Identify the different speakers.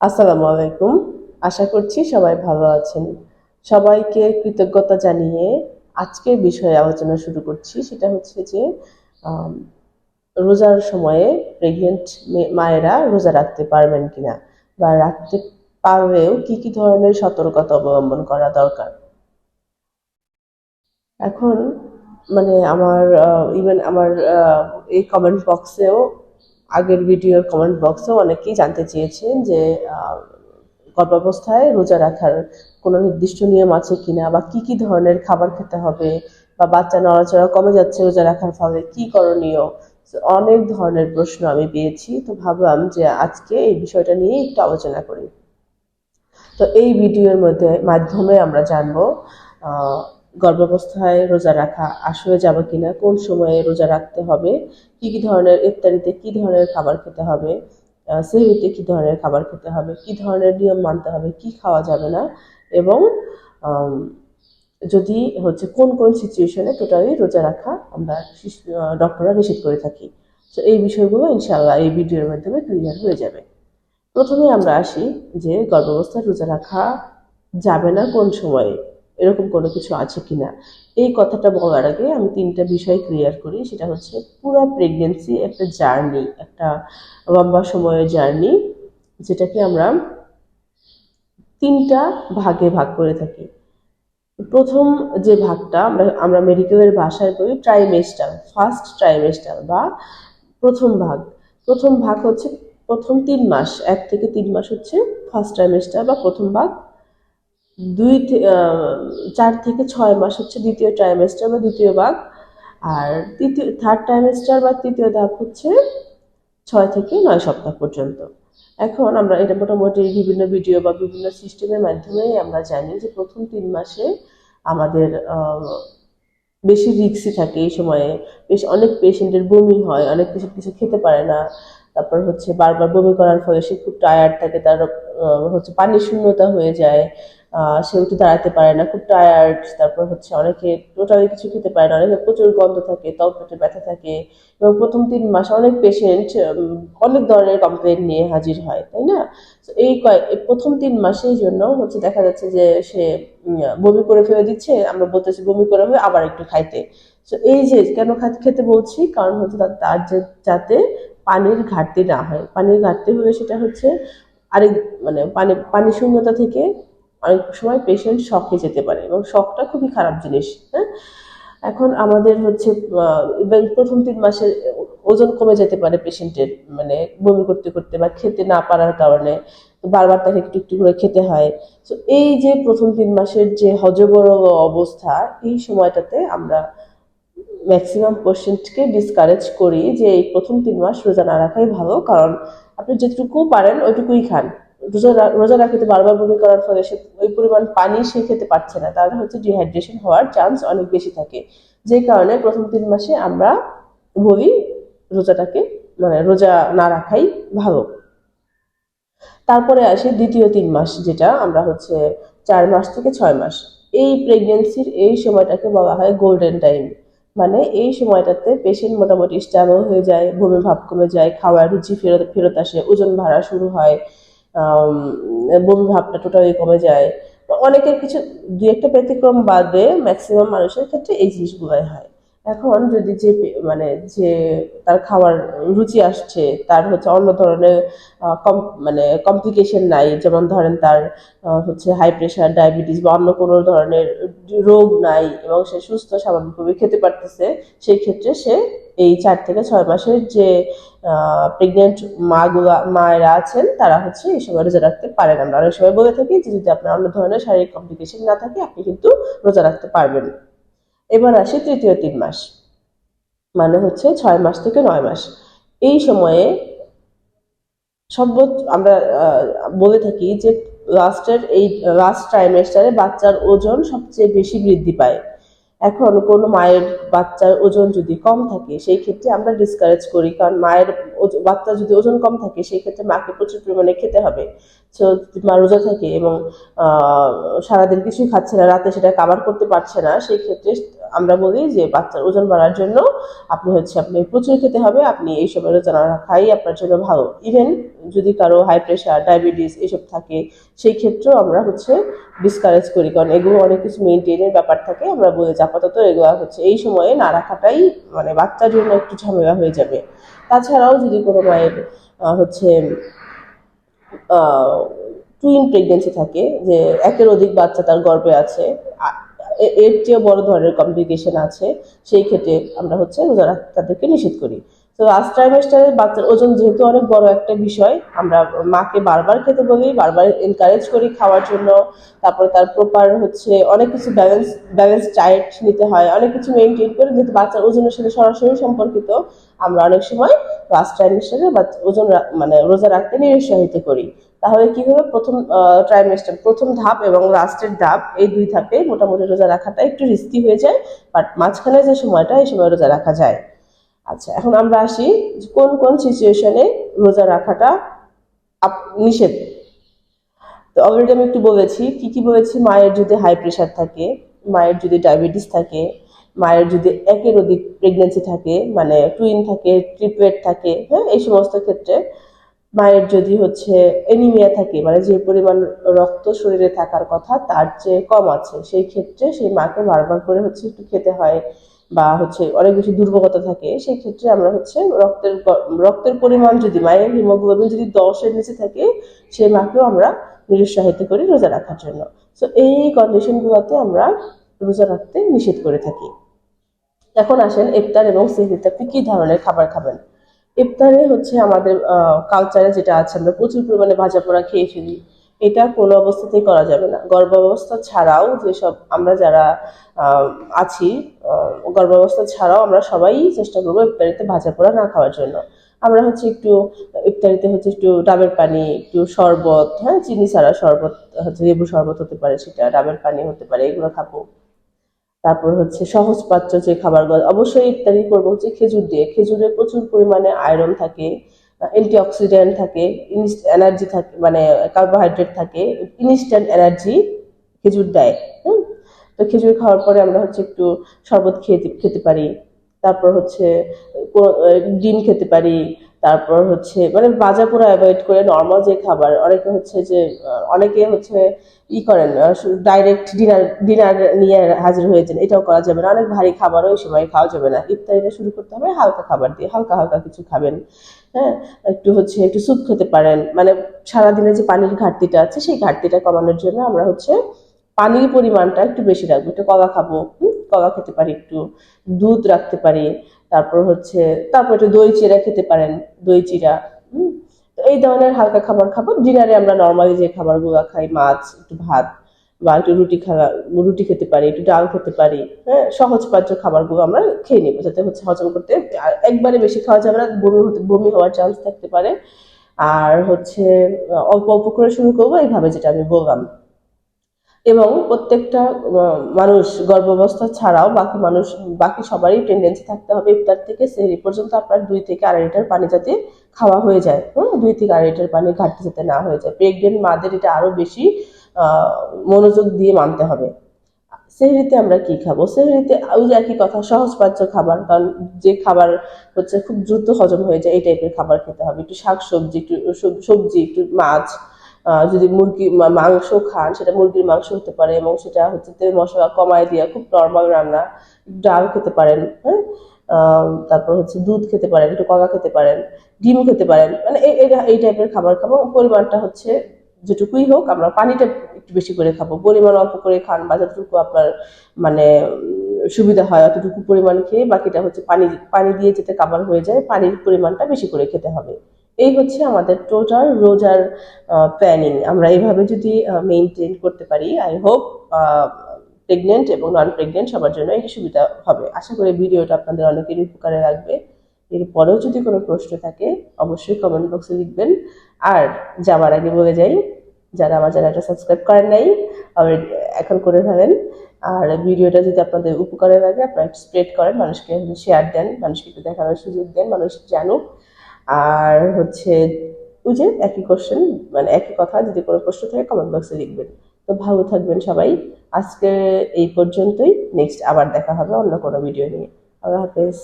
Speaker 1: আসসালামু আলাইকুম। আশা করছি সবাই ভালো আছেন। সবাইকে কৃতজ্ঞতা জানিয়ে আজকের বিষয়ে আলোচনা শুরু করছি। সেটা হচ্ছে যে রোজার সময়ে প্রেগনেন্ট মায়েরা রোজা রাখতে পারবেন কিনা বা রাখতে পারলেও কি কি ধরনের সতর্কতা অবলম্বন করা দরকার? এখন মানে আমার ইভেন আমার এই কমেন্ট বক্সেও আগের ভিডিওর কমেন্ট বক্সেও অনেকেই জানতে চেয়েছেন যে গর্ভাবস্থায় রোজা রাখার কোনো নির্দিষ্ট নিয়ম আছে কিনা বা কি কি ধরনের খাবার খেতে হবে বা বাচ্চা নড়াচড়া কমে যাচ্ছে রোজা রাখার ফলে কি করণীয়? অনেক ধরনের প্রশ্ন আমি পেয়েছি। তো ভাবলাম যে আজকে এই বিষয়টা নিয়ে একটু আলোচনা করি। তো এই ভিডিওর মধ্যে, মাধ্যমে আমরা জানব গর্ভাবস্থায় রোজা রাখা আসলে যাবে কিনা, কোন সময়ে রোজা রাখতে হবে, কি কি ধরনের ইফতারিতে কি ধরনের খাবার খেতে হবে সেহরিতে কি ধরনের খাবার খেতে হবে, কি ধরনের নিয়ম মানতে হবে, কি খাওয়া যাবে না, এবং যদি হচ্ছে কোন কোন সিচুয়েশনে টোটালি রোজা রাখা আমরা ডক্টররা নিষেধ করে থাকি। তো এই বিষয়গুলো ইনশাআল্লাহ এই ভিডিওর মাধ্যমে ক্লিয়ার হয়ে যাবে। প্রথমে আমরা আসি যে গর্ভাবস্থায় রোজা রাখা যাবে না কোন সময়ে? এরকম কোনো কিছু আছে কিনা। এই কথাটা বলার আগে আমি তিনটা বিষয় ক্লিয়ার করি। সেটা হচ্ছে পুরো প্রেগনেন্সি একটা জার্নি একটা লম্বা সময়ের জার্নি যেটাকে আমরা তিনটা ভাগে ভাগ করে থাকি। প্রথম যে ভাগটা আমরা আমরা মেডিকেলের ভাষায় বলি ট্রাইমেস্টার ফার্স্ট ট্রাইমেস্টার বা প্রথম ভাগ। প্রথম ভাগ হচ্ছে প্রথম তিন মাস, এক থেকে তিন মাস হচ্ছে ফার্স্ট ট্রাইমেস্টার বা প্রথম ভাগ দুই চার থেকে ছয় মাস হচ্ছে দ্বিতীয় ট্রাইমেস্টার বা দ্বিতীয় ভাগ। আর তৃতীয় থার্ড ট্রাইমেস্টার বা তৃতীয় ধাপ হচ্ছে ছয় থেকে নয় সপ্তাহ পর্যন্ত। এখন আমরা এটা মোটামুটি বিভিন্ন ভিডিও বা বিভিন্ন সিস্টেমের মাধ্যমে আমরা জানি যে প্রথম তিন মাসে আমাদের বেশি রিক্সি থাকে এই সময়ে। বেশ অনেক পেশেন্টের বমি হয়, অনেক পেশেন্ট কিছু খেতে পারে না। তারপর হচ্ছে বারবার বমি করার ফলে সে খুব টায়ার্ড থাকে, তার হচ্ছে পানি শূন্যতা হয়ে যায়। সে উঠে দাঁড়াতে পারে না, খুব টায়ার্ড তারপর হচ্ছে অনেকে টোটালি কিছু খেতে পারে না অনেকে প্রচুর গন্ধ থাকে তলপেটে ব্যথা থাকে এবং প্রথম তিন মাস অনেক পেশেন্ট অনেক ধরনের কমপ্লেন নিয়ে হাজির হয়, তাই না? তো এই প্রথম তিন মাসের জন্য হচ্ছে দেখা যাচ্ছে যে সে বমি করে ফেলে দিচ্ছে, আমরা বলতেছি বমি করে হবে আবার একটু খাইতে। তো এই যে কেন খাত- বলছি, কারণ হচ্ছে তার- যাতে পানির ঘাটতি না হয়। পানির ঘাটতি হলে সেটা হচ্ছে আরেক মানে পানি পানি শূন্যতা থেকে অনেক সময় পেশেন্ট শকে যেতে পারে এবং শখটা খুবই খারাপ জিনিস হ্যাঁ? এখন আমাদের হচ্ছে প্রথম তিন মাসে ওজন কমে যেতে পারে পেশেন্টের মানে বমি করতে করতে বা খেতে না পারার কারণে বারবার তাকে একটু একটু করে খেতে হয়। তো এই যে প্রথম তিন মাসের যে হজবর অবস্থা, এই সময়টাতে আমরা ম্যাক্সিমাম পেশেন্টকে ডিসকারেজ করি যে এই প্রথম তিন মাস রোজা না রাখাই ভালো, কারণ আপনি যেটুকু পারেন ওইটুকুই খান। রোজা রোজা রাখতে বারবার বমি করার ফলে সে, ওই পরিমাণ পানি সে খেতে পারছে না। তাহলে হচ্ছে ডিহাইড্রেশন হওয়ার চান্স অনেক বেশি থাকে। যে কারণে প্রথম তিন মাসে আমরা বলি রোজাটাকে মানে রোজা না রাখাই ভালো। তারপরে আসে দ্বিতীয় তিন মাস, যেটা আমরা হচ্ছে চার মাস থেকে ছয় মাস। এই প্রেগনেন্সির এই সময়টাকে বলা হয় গোল্ডেন টাইম মানে এই সময়টাতে পেশেন্ট মোটামুটি স্ট্যাবল হয়ে যায়, বমি ভাব কমে যায়, খাওয়ার রুচি ফেরত ফেরত আসে, ওজন ভাড়া শুরু হয়। বমি ভাবটা টোটালি কমে যায়। অনেকের কিছু দু একটা ব্যতিক্রম বাদে ম্যাক্সিমাম মানুষের ক্ষেত্রে এই জিনিসগুলোই হয়। এখন যদি যে মানে যে তার খাওয়ার রুচি আসছে, তার হচ্ছে অন্য ধরনের কম মানে কমপ্লিকেশন নাই। যেমন ধরেন তার হচ্ছে হাই প্রেশার ডায়াবেটিস বা অন্য কোনো ধরনের রোগ নাই এবং সে সুস্থ, স্বাভাবিকভাবে খেতে পারতেছে, সেই ক্ষেত্রে সে এই চার থেকে ছয় মাসের যে প্রেগনেন্ট মাগুলা মায়েরা আছেন, তারা হচ্ছে এই সময় রোজা রাখতে পারেন আমরা অনেক সময় বলে থাকি যে যদি আপনার অন্য ধরনের শারীরিক কমপ্লিকেশন না থাকে, আপনি কিন্তু রোজা রাখতে পারবেন। এবার আসে তৃতীয় তিন মাস। মানে হচ্ছে ছয় মাস থেকে নয় মাস। এই সময়ে সর্বোচ্চ আমরা বলে থাকি যে লাস্টের এই লাস্ট ট্রাইমেস্টারে বাচ্চার ওজন সবচেয়ে বেশি বৃদ্ধি পায়। এখন কোনো মায়ের বাচ্চার ওজন যদি কম থাকে, সেই ক্ষেত্রে আমরা ডিসকারেজ করি। কারণ মায়ের বাচ্চা যদি ওজন কম থাকে, সেই ক্ষেত্রে মাকে প্রচুর পরিমাণে খেতে হবে। সো মা রোজা থাকে এবং সারাদিন কিছুই খাচ্ছে না, রাতে সেটা কাবার করতে পারছে না, সেই ক্ষেত্রে আমরা বলি যে বাচ্চার ওজন বাড়ার জন্য আপনি হচ্ছে আপনি প্রচুর খেতে হবে, আপনি এই সময় রোজা না রাখাই আপনার জন্য ভালো। ইভেন যদি কারও হাই প্রেশার ডায়াবেটিস এসব থাকে, সেই ক্ষেত্রেও আমরা হচ্ছে ডিসকারেজ করি। কারণ এগুলো অনেক কিছু মেনটেনের ব্যাপার থাকে, আমরা বলি যে আপাতত এগুলো হচ্ছে এই সময়ে না রাখাটাই মানে বাচ্চার জন্য একটু ঝামেলা হয়ে যাবে। তাছাড়াও যদি কোনো মায়ের হচ্ছে টুইন প্রেগনেন্সি থাকে, যে একের অধিক বাচ্চা তার গর্ভে আছে এর চেয়ে বড় ধরনের কমপ্লিকেশন আছে, সেই ক্ষেত্রে আমরা হচ্ছে রোজা তাদেরকে নিষেধ করি। তো লাস্ট ট্রাইমেস্টারে বাচ্চার ওজন যেহেতু অনেক বড় একটা বিষয়, আমরা মাকে বারবার খেতে বলি, বারবার এনকারেজ করি খাওয়ার জন্য, তারপর তার প্রপার হচ্ছে অনেক কিছু ব্যালেন্স ব্যালেন্স ডায়েট নিতে হয়, অনেক কিছু মেনটেন করে যেহেতু বাচ্চার ওজনের সাথে সরাসরি সম্পর্কিত, আমরা অনেক সময় লাস্ট ট্রাইমেস্টারে ওজন মানে রোজা রাখতে নিরুৎসাহিত করি। তাহলে কি হবে? প্রথম ট্রাইমেস্টার প্রথম ধাপ এবং লাস্টের ধাপ, এই দুই ধাপে মোটামুটি রোজা রাখাটা একটু রিস্কি হয়ে যায় বাট মাঝখানে যে সময়টা, এই সময় রোজা রাখা যায়। আচ্ছা এখন আমরা আসি কোন কোন সিচুয়েশনে রোজা রাখাটা নিষেধ? তো অলরেডি আমি একটু বলেছি, কি কি বলেছি? মায়ের যদি হাই প্রেশার থাকে, মায়ের যদি ডায়াবেটিস থাকে, মায়ের যদি একের অধিক প্রেগনেন্সি থাকে মানে টুইন থাকে ট্রিপলেট থাকে হ্যাঁ এই সমস্ত ক্ষেত্রে মায়ের যদি হচ্ছে এনিমিয়া থাকে মানে যে পরিমাণ রক্ত শরীরে থাকার কথা তার চেয়ে কম আছে, সেই ক্ষেত্রে সেই মাকে বারবার করে হচ্ছে একটু খেতে হয় বা হচ্ছে অনেক বেশি দুর্বলতা থাকে, সেই ক্ষেত্রে আমরা হচ্ছে রক্তের রক্তের পরিমাণ যদি, মায়ের হিমোগ্লোবিন যদি দশের নিচে থাকে সেই মাকেও আমরা নিরুৎসাহিত করি রোজা রাখার জন্য। সো এই কন্ডিশনগুলোতে আমরা রোজা রাখতে নিষেধ করে থাকি। এখন আসেন ইফতার এবং সেহরিতে আপনি কি ধরনের খাবার খাবেন? ইফতারে হচ্ছে আমাদের কালচারে যেটা আছে, আমরা প্রচুর পরিমাণে ভাজা পোড়া খেয়ে ফেলি। এটা কোনো অবস্থাতেই করা যাবে না। গর্ভাবস্থা ছাড়াও যেসব আমরা যারা আছি গর্ভাবস্থা ছাড়াও আমরা সবাই চেষ্টা করব ইফতারিতে ভাজা পোড়া না খাওয়ার জন্য। আমরা হচ্ছে একটু, ইফতারিতে হচ্ছে একটু ডাবের পানি, একটু শরবত হ্যাঁ চিনি ছাড়া শরবত, হচ্ছে লেবু শরবত হতে পারে, সেটা ডাবের পানি হতে পারে, এগুলো খাব। তারপর হচ্ছে সহজ পাচ্য যে খাবারগুলো অবশ্যই ইত্যাদি করব হচ্ছে খেজুর দিয়ে। খেজুরে প্রচুর পরিমাণে আয়রন থাকে অ্যান্টিঅক্সিডেন্ট থাকে এনার্জি থাকে মানে কার্বোহাইড্রেট থাকে ইনস্ট্যান্ট এনার্জি খেজুর দেয়, হুম? তো খেজুর খাওয়ার পরে আমরা হচ্ছে একটু শরবত খেয়ে খেতে পারি। তারপর হচ্ছে ডিম খেতে পারি, তারপর হচ্ছে মানে ভাজা পোড়া অ্যাভয়েড করে নর্মাল যে খাবার, অনেকে হচ্ছে যে অনেকে হচ্ছে ই করেন ডাইরেক্ট ডিনার ডিনার নিয়ে হাজির হয়েছেন এটাও করা যাবে না। অনেক ভারী খাবারও এই সময় খাওয়া যাবে না। ইফতারিটা শুরু করতে হবে, হালকা খাবার দিয়ে, হালকা হালকা কিছু খাবেন হ্যাঁ? একটু হচ্ছে, একটু স্যুপ খেতে পারেন। মানে সারাদিনে যে পানির ঘাটতিটা আছে, সেই ঘাটতিটা কমানোর জন্য আমরা হচ্ছে পানির পরিমাণটা একটু বেশি রাখব। একটু কলা খাব কলা খেতে পারি, একটু দুধ রাখতে পারি, তারপর হচ্ছে, তারপর একটু দই চিরা খেতে পারেন, দই চিরা, হুম? তো এই ধরনের হালকা খাবার খাব। ডিনারে আমরা নর্মালি যে খাবারগুলো খাই, মাছ, একটু ভাত বা একটু রুটি খাওয়া, রুটি খেতে পারি, একটু ডাল খেতে পারি হ্যাঁ? সহজ পাচ্য খাবারগুলো আমরা খেয়ে নেব, যাতে হচ্ছে হজম করতে একবারে বেশি খাওয়া যাবে না, বমি হতে, বমি হওয়ার চান্স থাকতে পারে। আর হচ্ছে, অল্প অল্প করে শুরু করব, এইভাবে যেটা আমি বললাম। এবং প্রত্যেকটা মানুষ গর্ভাবস্থা ছাড়াও বাকি মানুষ, বাকি সবারই টেন্ডেন্সি থাকতে হবে ইফতার থেকে সেহরি পর্যন্ত আপনার দুই থেকে আড়াই লিটার পানি যাতে খাওয়া হয়ে যায়, হুম? দুই থেকে আড়াই লিটার পানি ঘাটতি যাতে না হয়ে যায়। প্রেগনেন্ট মাদের এটা আরও বেশি মনোযোগ দিয়ে মানতে হবে। সেহরিতে আমরা কি খাব? সেহরিতে ওই যে একই কথা সহজ পাচ্য খাবার, কারণ যে খাবার হচ্ছে খুব দ্রুত হজম হয়ে যায়, এই টাইপের খাবার খেতে হবে। একটু শাক সবজি, একটু সবজি, একটু মাছ যদি মুরগি মাংস খান, সেটা মুরগির মাংস হতে পারে এবং সেটা হচ্ছে তেল মশলা কমায় দিয়ে খুব নর্মাল রান্না, ডাল খেতে পারেন হ্যাঁ? তারপর হচ্ছে দুধ খেতে পারেন, একটু কলা খেতে পারেন, ডিম খেতে পারেন মানে এই টাইপের খাবার খাব। পরিমাণটা হচ্ছে যেটুকুই হোক, আমরা পানিটা একটু বেশি করে খাব। পরিমাণ অল্প করে খান বা যতটুকু আপনার মানে সুবিধা হয়, অতটুকু পরিমাণ খেয়ে বাকিটা হচ্ছে পানি পানি দিয়ে যেতে কাবার হয়ে যায়, পানির পরিমাণটা বেশি করে খেতে হবে। এই হচ্ছে আমাদের টোটাল রোজার প্ল্যানিং আমরা এইভাবে যদি মেনটেন করতে পারি আই হোপ প্রেগনেন্ট এবং নন প্রেগনেন্ট সবার জন্য এটি সুবিধা হবে। আশা করি ভিডিওটা আপনাদের অনেকেরই উপকারে লাগবে। এরপরেও যদি কোনো প্রশ্ন থাকে, অবশ্যই কমেন্ট বক্সে লিখবেন। আর যাওয়ার আগে বলে যাই, যারা আমার চ্যানেলটা সাবস্ক্রাইব করেন নাই অলরেডি এখন করে ফেলেন, আর ভিডিওটা যদি আপনাদের উপকারে লাগে, আপনারা স্প্রেড করেন, মানুষকে শেয়ার দেন, মানুষকে একটু দেখানোর সুযোগ দেন, মানুষ জানুক। আর হচ্ছে ওই যে একই কোশ্চেন মানে একই কথা, যদি কোনো প্রশ্ন থাকে কমেন্ট বক্সে লিখবেন। তো ভালো থাকবেন সবাই। আজকে এই পর্যন্তই। নেক্সট আবার দেখা হবে অন্য কোনো ভিডিও নিয়ে। আল্লাহ হাফেজ।